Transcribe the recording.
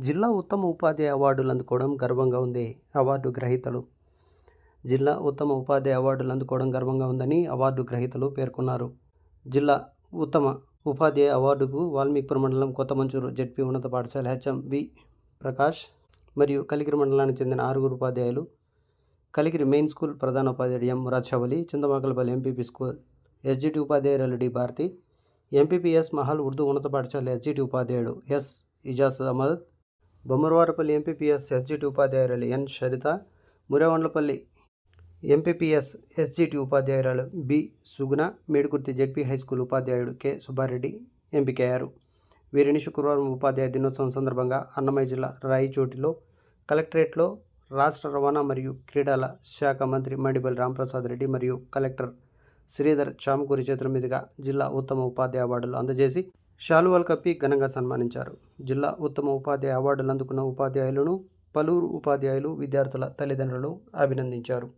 జిల్లా ఉత్తమ ఉపాధ్యాయ అవార్డులు అందుకోవడం గర్వంగా ఉంది అవార్డు గ్రహీతలు. జిల్లా ఉత్తమ ఉపాధ్యాయ అవార్డులు అందుకోవడం గర్వంగా ఉందని అవార్డు గ్రహీతలు పేర్కొన్నారు. జిల్లా ఉత్తమ ఉపాధ్యాయ అవార్డుకు వాల్మీకిపురం మండలం కొత్తమంచూరు జడ్పీ ఉన్నత పాఠశాల హెచ్ఎం వి ప్రకాష్ మరియు కలిగిరి మండలానికి చెందిన ఆరుగురు ఉపాధ్యాయులు కలిగిరి మెయిన్ స్కూల్ ప్రధాన ఉపాధ్యాయుడు M Murachavali Chintamakalapalli MPP school SGT ఉపాధ్యాయురాలు డి భారతి ఎంపీపీఎస్ మహల్ ఉర్దూ ఉన్నత పాఠశాల ఎస్జిటి ఉపాధ్యాయుడు S Ijaz Ahmed Bommaravarapalli MPPS SGT ఉపాధ్యాయురాలు N Saritha Murevandlapalli MPPS SGT ఉపాధ్యాయురాలు B Suguna Medukurthi ZP high school ఉపాధ్యాయుడు కె సుబ్బారెడ్డి ఎంపికయ్యారు. వీరిని శుక్రవారం ఉపాధ్యాయ దినోత్సవం సందర్భంగా అన్నమయ్య జిల్లా రాయచోటిలో కలెక్టరేట్లో రాష్ట్ర రవాణా మరియు క్రీడల శాఖ మంత్రి మండిపల్లి రామప్రసాద్ రెడ్డి మరియు కలెక్టర్ శ్రీధర్ చామకూరి చేతుల మీదుగా జిల్లా ఉత్తమ ఉపాధ్యాయ అవార్డులు అందజేసి శాలువాలు కప్పి ఘనంగా సన్మానించారు. జిల్లా ఉత్తమ ఉపాధ్యాయ అవార్డులు అందుకున్న ఉపాధ్యాయులను పలువురు ఉపాధ్యాయులు విద్యార్థుల తల్లిదండ్రులు అభినందించారు.